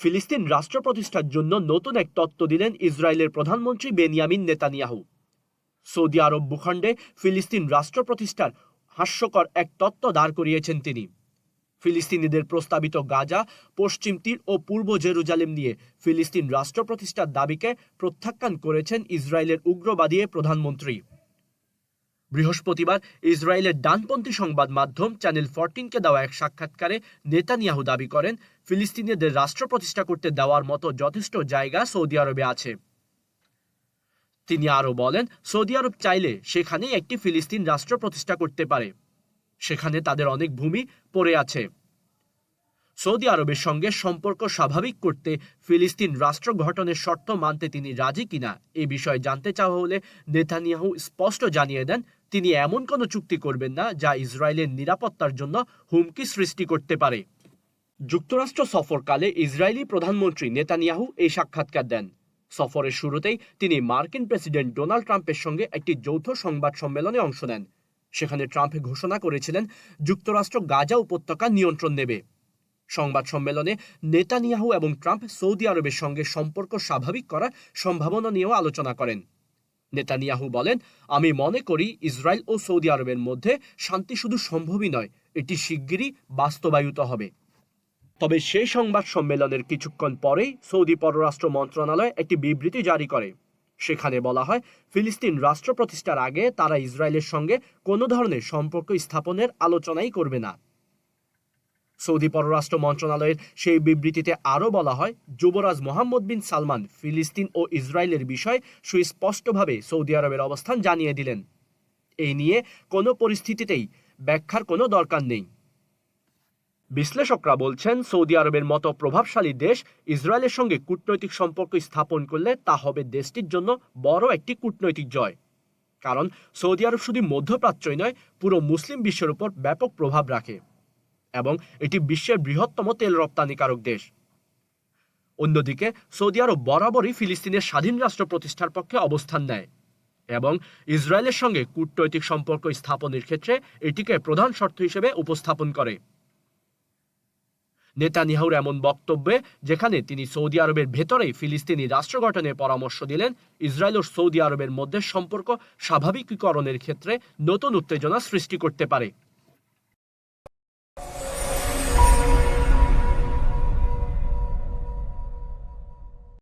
ফিলিস্তিন রাষ্ট্র প্রতিষ্ঠার জন্য নতুন এক তত্ত্ব দিলেন ইসরায়েলের প্রধানমন্ত্রী বেনিয়ামিন নেতানিয়াহু। সৌদি আরব ভূখণ্ডে ফিলিস্তিন রাষ্ট্র প্রতিষ্ঠার হাস্যকর এক তত্ত্ব দাঁড় করিয়েছেন তিনি। ফিলিস্তিনিদের প্রস্তাবিত গাজা, পশ্চিম তীর ও পূর্ব জেরুজালেম নিয়ে ফিলিস্তিন রাষ্ট্র প্রতিষ্ঠার দাবিকে প্রত্যাখ্যান করেছেন ইসরায়েলের উগ্রবাদী প্রধানমন্ত্রী। বৃহস্পতিবার ইসরায়েলের ডানপন্থী সংবাদ মাধ্যম চ্যানেল ফরটিনকে দেওয়া এক সাক্ষাৎকারে নেতানিয়াহু দাবি করেন, ফিলিস্তিনিদের রাষ্ট্র প্রতিষ্ঠা করতে দেওয়ার মতো যথেষ্ট জায়গা সৌদি আরবে আছে। তিনি আরও বলেন, সৌদি আরব চাইলে সেখানেই একটি ফিলিস্তিন রাষ্ট্র প্রতিষ্ঠা করতে পারে। সেখানে তাদের অনেক ভূমি পড়ে আছে। সৌদি আরবের সঙ্গে সম্পর্ক স্বাভাবিক করতে ফিলিস্তিন রাষ্ট্র গঠনের শর্ত মানতে তিনি রাজি কিনা এ বিষয়ে জানতে চাওয়া হলে নেতানিয়াহু স্পষ্ট জানিয়ে দেন তিনি এমন কোনো চুক্তি করবেন না যা ইসরায়েলের নিরাপত্তার জন্য হুমকি সৃষ্টি করতে পারে। যুক্তরাষ্ট্র সফরকালে ইসরায়েলি প্রধানমন্ত্রী নেতানিয়াহু এই সাক্ষাৎকার দেন। সফরের শুরুতেই তিনি মার্কিন প্রেসিডেন্ট ডোনাল্ড ট্রাম্পের সঙ্গে একটি যৌথ সংবাদ সম্মেলনে অংশ নেন। সেখানে ট্রাম্প ঘোষণা করেছিলেন, যুক্তরাষ্ট্র গাজা উপত্যকা নিয়ন্ত্রণ নেবে। সংবাদ সম্মেলনে নেতানিয়াহু এবং ট্রাম্প সৌদি আরবের সঙ্গে সম্পর্ক স্বাভাবিক করার সম্ভাবনা নিয়েও আলোচনা করেন। নেতানিয়াহু বলেন, আমি মনে করি ইসরায়েল ও সৌদি আরবের মধ্যে শান্তি শুধু সম্ভবই নয়, এটি শিগগিরই বাস্তবায়িত হবে। তবে সেই সংবাদ সম্মেলনের কিছুক্ষণ পরেই সৌদি পররাষ্ট্র মন্ত্রণালয় একটি বিবৃতি জারি করে। সেখানে বলা হয়, ফিলিস্তিন রাষ্ট্র প্রতিষ্ঠার আগে তারা ইসরায়েলের সঙ্গে কোনো ধরনের সম্পর্ক স্থাপনের আলোচনাই করবে না। সৌদি পররাষ্ট্র মন্ত্রণালয়ের সেই বিবৃতিতে আরও বলা হয়, যুবরাজ মোহাম্মদ বিন সালমান ফিলিস্তিন ও ইসরায়েলের বিষয়ে সুস্পষ্টভাবে সৌদি আরবের অবস্থান জানিয়ে দিলেন। এই নিয়ে কোনো পরিস্থিতিতেই ব্যাখ্যার কোনো দরকার নেই। বিশ্লেষকরা বলছেন, সৌদি আরবের মতো প্রভাবশালী দেশ ইসরায়েলের সঙ্গে কূটনৈতিক সম্পর্ক স্থাপন করলে তা হবে দেশটির জন্য বড় একটি কূটনৈতিক জয়। কারণ সৌদি আরব শুধু মধ্যপ্রাচ্যই নয়, পুরো মুসলিম বিশ্বের উপর ব্যাপক প্রভাব রাখে। এবং এটি বিশ্বের বৃহত্তম তেল রপ্তানিকারক দেশ। অন্যদিকে, সৌদি আরব বরাবরই ফিলিস্তিনের স্বাধীন রাষ্ট্র প্রতিষ্ঠার পক্ষে অবস্থান নেয় এবং ইসরায়েলের সঙ্গে কূটনৈতিক সম্পর্ক স্থাপনের ক্ষেত্রে এটিকে প্রধান শর্ত হিসেবে উপস্থাপন করে। নেতানিয়াহুর এমন বক্তব্যে, যেখানে তিনি সৌদি আরবের ভেতরেই ফিলিস্তিনি রাষ্ট্র গঠনের পরামর্শ দিলেন, ইসরায়েল ও সৌদি আরবের মধ্যে সম্পর্ক স্বাভাবিকীকরণের ক্ষেত্রে নতুন উত্তেজনা সৃষ্টি করতে পারে।